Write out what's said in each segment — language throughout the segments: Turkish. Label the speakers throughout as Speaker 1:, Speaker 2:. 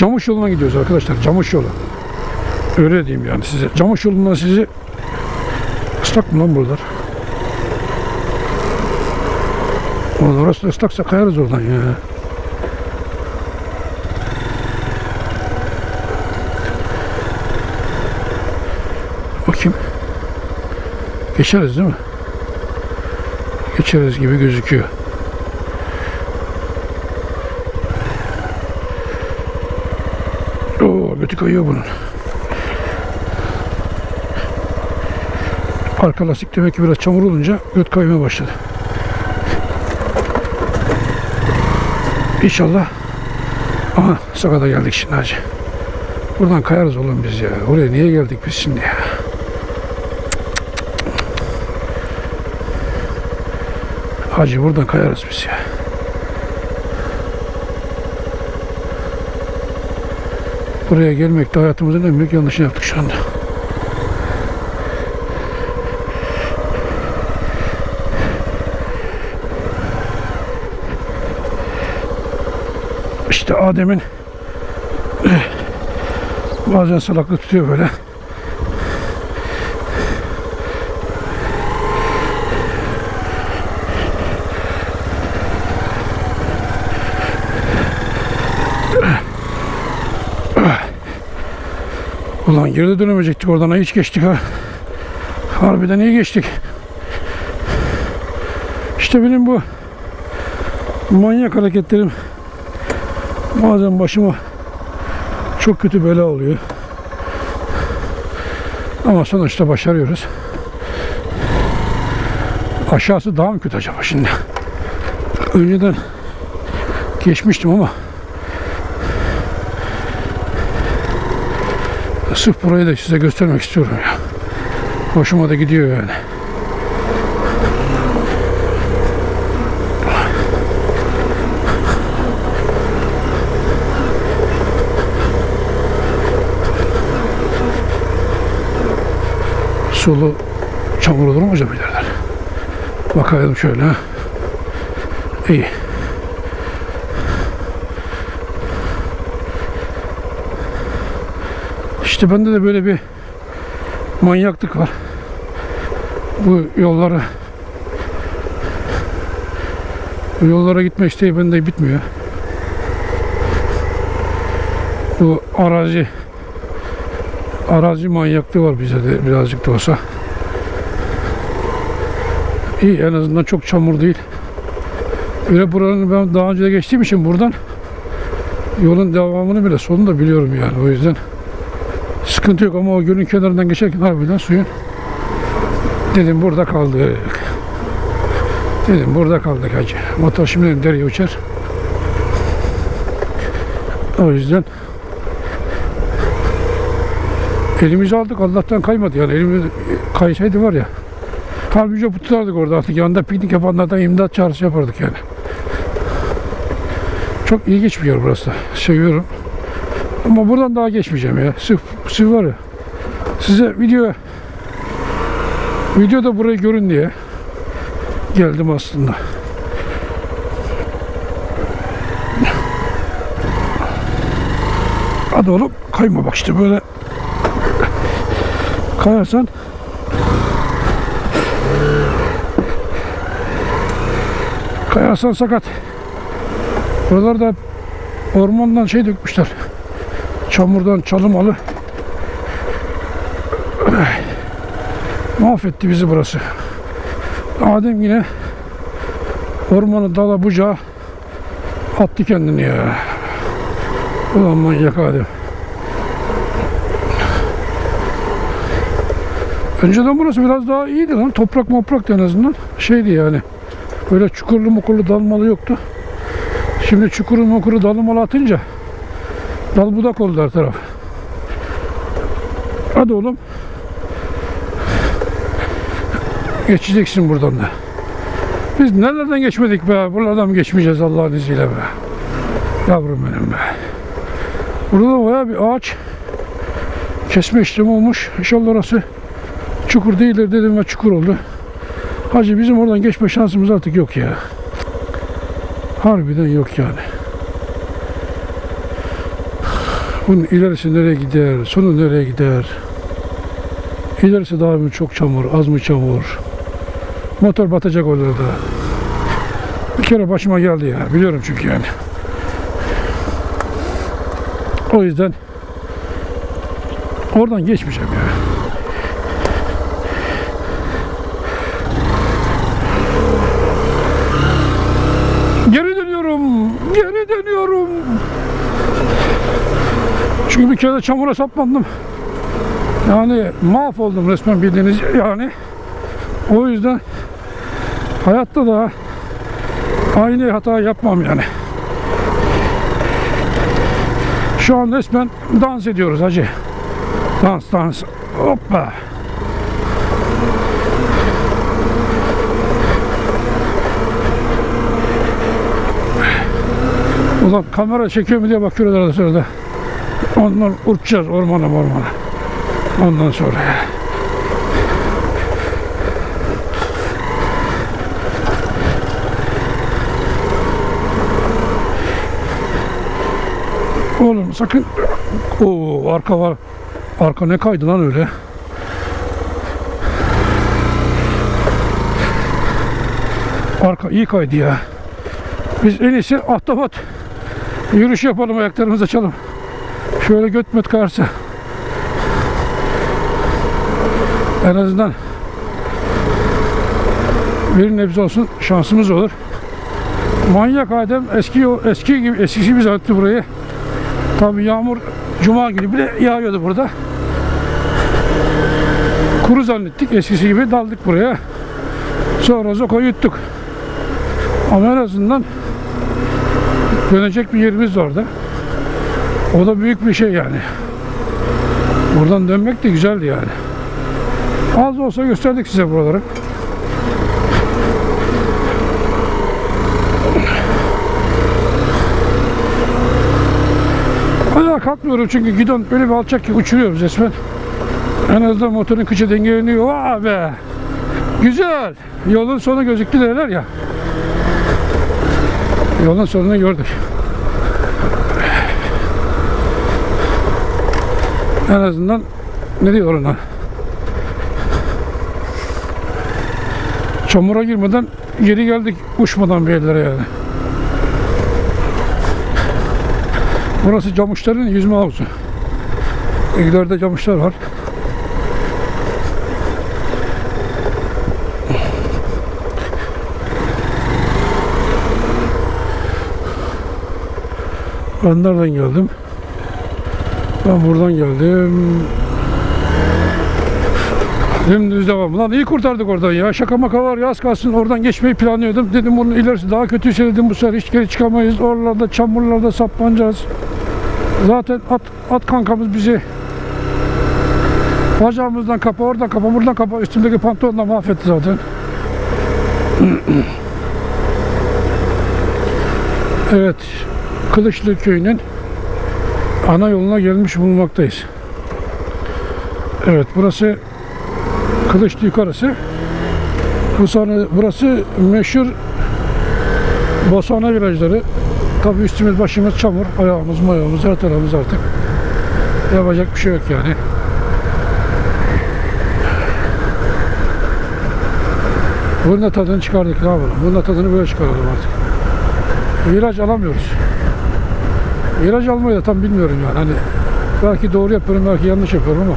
Speaker 1: Camış yoluna gidiyoruz arkadaşlar. Camış yolu. Öyle diyeyim yani size. Camış yolundan sizi ıslak mı lan buralar? Orası ıslaksa kayarız oradan ya. Bakayım. Geçeriz değil mi? Geçeriz gibi gözüküyor. Oo, götü kayıyor bunun. Arka lastik demek ki biraz çamur olunca göt kaymaya başladı. İnşallah. Aha sakata geldik şimdi hacı. Buradan kayarız oğlum biz ya. Oraya niye geldik biz şimdi ya? Hacı buradan kayarız biz ya. Buraya gelmekte hayatımızın en büyük yanlışını yaptık şu anda. İşte Adem'in eh, bazen salaklık tutuyor böyle. Ulan geri dönemeyecektik oradan hiç geçtik ha. Harbiden iyi geçtik. İşte benim bu manyak hareketlerim bazen başıma çok kötü bela oluyor. Ama sonuçta başarıyoruz. Aşağısı daha mı kötü acaba şimdi? Önceden geçmiştim ama sırf burayı da size göstermek istiyorum ya. Hoşuma da gidiyor yani. Sulu çamur olur mu acaba ilerler? Bakalım şöyle. İyi. İşte bende de böyle bir manyaklık var. Bu yollara bu yollara gitme isteği bende bitmiyor. Bu arazi arazi manyaklığı var bize de birazcık da olsa. İyi en azından çok çamur değil. Böyle buranın ben daha önce de geçtiğim için buradan yolun devamını bile sonunu da biliyorum yani o yüzden sıkıntı yok ama o gölün kenarından geçerken harbiden suyun dedim burada kaldık. Dedim burada kaldık hacı. Motor şimdi dereye uçar. O yüzden elimizi aldık Allah'tan kaymadı yani elimiz kaysaydı var ya halbuki tutardık orada artık yanında piknik yapanlardan imdat çağrısı yapardık yani. Çok ilginç bir yer burası da. Seviyorum. Ama buradan daha geçmeyeceğim ya. Sırf, sırf var ya. Size video videoda burayı görün diye geldim aslında. Hadi oğlum kayma bak işte böyle kayarsan kayarsan sakat. Buralarda ormandan şey dökmüşler. Çamurdan çalımalı. Mahvetti bizi burası. Adem yine ormanı dala bucağa attı kendini ya. Ulan manyak Adem. Önceden burası biraz daha iyiydi lan. Toprak moprak en azından. Şeydi yani. Böyle çukurlu mukurlu dalmalı yoktu. Şimdi çukuru mukuru dalmalı atınca dal budak oldu her taraf. Hadi oğlum. Geçeceksin buradan da. Biz nelerden geçmedik be? Buralardan mı geçmeyeceğiz Allah'ın izniyle be? Yavrum benim be. Burada da bayağı bir ağaç kesme işlemi olmuş. İnşallah orası çukur değildir dedim ve çukur oldu. Hacı bizim oradan geçme şansımız artık yok ya. Harbiden yok yani. Bunun ilerisi nereye gider, sonu nereye gider? İlerisi daha mı çok çamur, az mı çamur? Motor batacak orada. Bir kere başıma geldi ya, biliyorum çünkü yani. O yüzden oradan geçmeyeceğim ya. Geri dönüyorum, geri dönüyorum. Çünkü bir kere de çamura saplandım. Yani mahvoldum resmen bildiğiniz yani. O yüzden hayatta da aynı hata yapmam yani. Şu an resmen dans ediyoruz hacı. Dans dans. Hoppa. Ulan kamera çekiyor mu diye bakıyoruz arada sırada. Ondan uçacağız ormana ormana. Ondan sonra. Oğlum sakın. Oo arka var. Arka ne kaydı lan öyle? Arka iyi kaydı ya. Biz en iyisi ahtapot yürüyüş yapalım ayaklarımızı açalım. Şöyle götmet karşı. En azından bir nebze olsun şansımız olur. Manyak Adem eski eski gibi eskisi gibi attı burayı. Tabii yağmur cuma günü bile yağıyordu burada. Kuru zannettik eskisi gibi daldık buraya. Sonra Zoko'yu yuttuk. Ama en azından dönecek bir yerimiz var orada. O da büyük bir şey yani. Buradan dönmek de güzeldi yani. Az olsa gösterdik size buraları. Ayağa kalkmıyorum çünkü gidon böyle bir alçak ki uçuruyoruz resmen. En azından motorun kıçı dengeleniyor. Vay be! Güzel! Yolun sonu gözüktü derler ya. Yolun sonunu gördük. En azından ne diyor ona? Çamura girmeden geri geldik uçmadan bir yerlere yani. Burası camışların yüzme havuzu. İleride camışlar var. Nereden geldim? Ben buradan geldim. Dümdüz devam. Lan iyi kurtardık oradan ya. Şaka maka var ya az kalsın oradan geçmeyi planlıyordum. Dedim bunun ilerisi daha kötüyse dedim bu sefer hiç geri çıkamayız. Oralarda çamurlarda saplanacağız. Zaten at, at kankamız bizi bacağımızdan kapa, oradan kapa, buradan kapa, üstümdeki pantolonla mahvetti zaten. evet, Kılıçlı köyünün ana yoluna gelmiş bulunmaktayız. Evet, burası Kılıçlı yukarısı. Bu sonra burası meşhur Bosana virajları. Tabii üstümüz başımız çamur, ayağımız mayağımız her tarafımız artık. Yapacak bir şey yok yani. Bunun da tadını çıkardık ne yapalım. Bunun da tadını böyle çıkaralım artık. Viraj alamıyoruz. Viraj almayı da tam bilmiyorum yani. Hani belki doğru yapıyorum, belki yanlış yapıyorum ama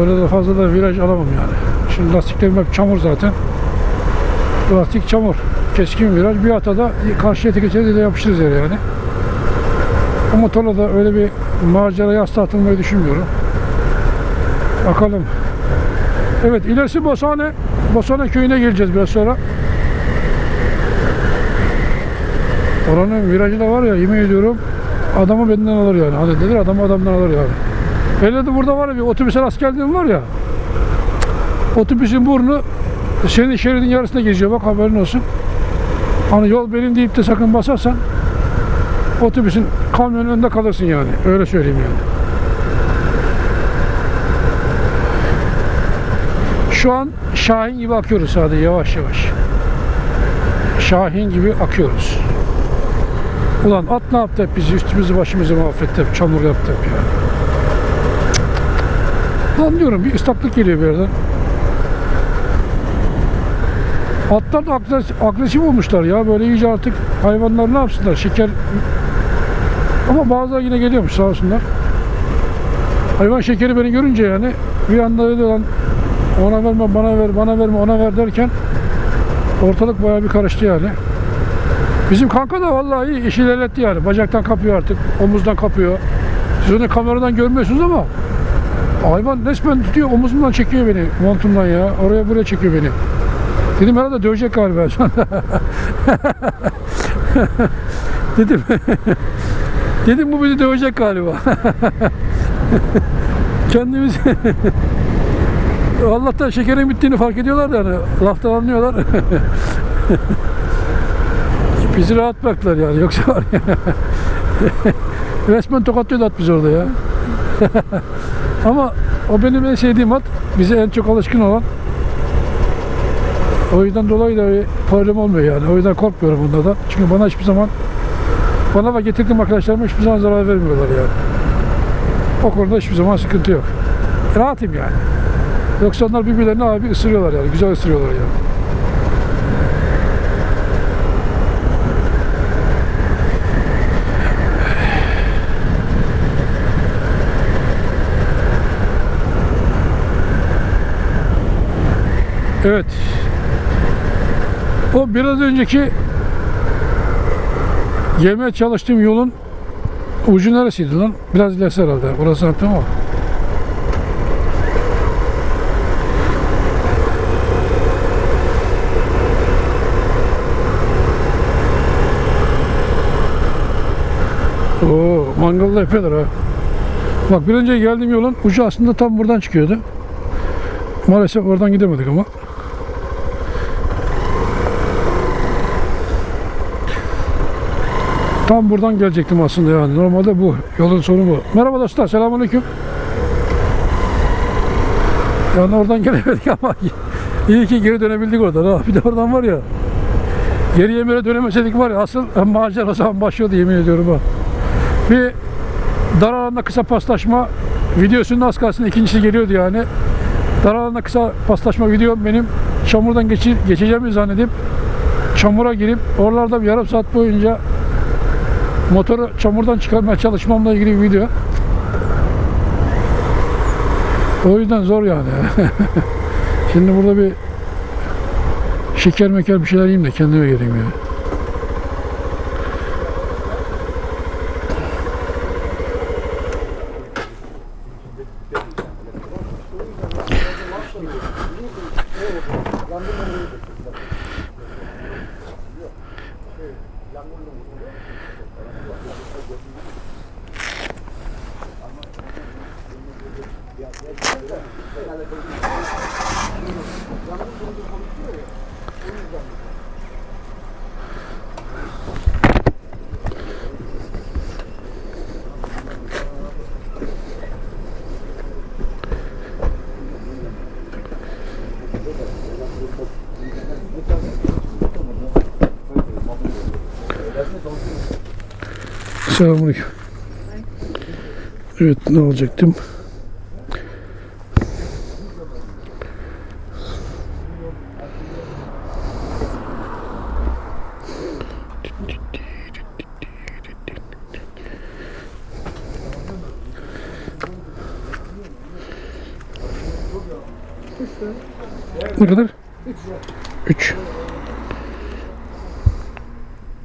Speaker 1: öyle de fazla da viraj alamam yani. Şimdi lastiklerim hep çamur zaten. Lastik çamur. Keskin viraj. Bir hatada karşıya geçeriz de yapışırız yere yani. O motorla da öyle bir maceraya asla atılmayı düşünmüyorum. Bakalım. Evet ilerisi Bosane. Bosane köyüne geleceğiz biraz sonra. Oranın virajı da var ya yemin ediyorum adamı benden alır yani. Hadi dedir adamı adamdan alır yani. Hele de burada var ya bir otobüse rast geldiğim var ya. Otobüsün burnu senin şeridin yarısında geziyor bak haberin olsun. Hani yol benim deyip de sakın basarsan otobüsün kamyonun önünde kalırsın yani. Öyle söyleyeyim yani. Şu an Şahin gibi akıyoruz sadece yavaş yavaş. Şahin gibi akıyoruz. Ulan at ne yaptı hep bizi üstümüzü başımızı mahvetti hep çamur yaptı hep ya. Lan diyorum bir ıslaklık geliyor bir yerden. Atlar da agres- agresif olmuşlar ya böyle iyice artık hayvanlar ne yapsınlar şeker ama bazıları yine geliyormuş sağ olsunlar. Hayvan şekeri beni görünce yani bir anda öyle lan ona verme bana ver bana verme ona ver derken ortalık bayağı bir karıştı yani. Bizim kanka da vallahi işi ilerletti yani. Bacaktan kapıyor artık, omuzdan kapıyor. Siz onu kameradan görmüyorsunuz ama hayvan resmen tutuyor, omuzumdan çekiyor beni, montumdan ya. Oraya buraya çekiyor beni. Dedim herhalde dövecek galiba şu anda. Dedim. Dedim bu bizi dövecek galiba. Kendimiz Allah'tan şekerin bittiğini fark ediyorlar da yani laftan anlıyorlar. Bizi rahat bıraktılar yani yoksa var ya. Resmen tokatlıyordu at biz orada ya. Ama o benim en sevdiğim at. Bize en çok alışkın olan. O yüzden dolayı da problem olmuyor yani. O yüzden korkmuyorum bunlardan. Çünkü bana hiçbir zaman bana ve getirdiğim arkadaşlarıma hiçbir zaman zarar vermiyorlar yani. O konuda hiçbir zaman sıkıntı yok. Rahatım yani. Yoksa onlar birbirlerini abi ısırıyorlar yani. Güzel ısırıyorlar yani. Evet. O biraz önceki yemeye çalıştığım yolun ucu neresiydi lan? Biraz ilerisi herhalde. Burası artık ama. Oo, mangalda yapıyorlar ha. Bak bir önce geldiğim yolun ucu aslında tam buradan çıkıyordu. Maalesef oradan gidemedik ama. Tam buradan gelecektim aslında yani. Normalde bu. Yolun sonu bu. Merhaba dostlar. Selamünaleyküm. Yani oradan gelemedik ama iyi ki geri dönebildik oradan. Ha. Bir de oradan var ya. Geriye böyle dönemeseydik var ya asıl macera zaman başlıyordu yemin ediyorum ha. Bir dar alanda kısa paslaşma videosunun az kalsın ikincisi geliyordu yani. Dar alanda kısa paslaşma videom benim çamurdan geçi, geçeceğimi zannedip çamura girip oralarda bir yarım saat boyunca motoru çamurdan çıkarmaya çalışmamla ilgili bir video. O yüzden zor yani. Şimdi burada bir şeker meker bir şeyler yiyeyim de kendime geleyim ya. Selamünaleyküm. Evet ne olacaktım?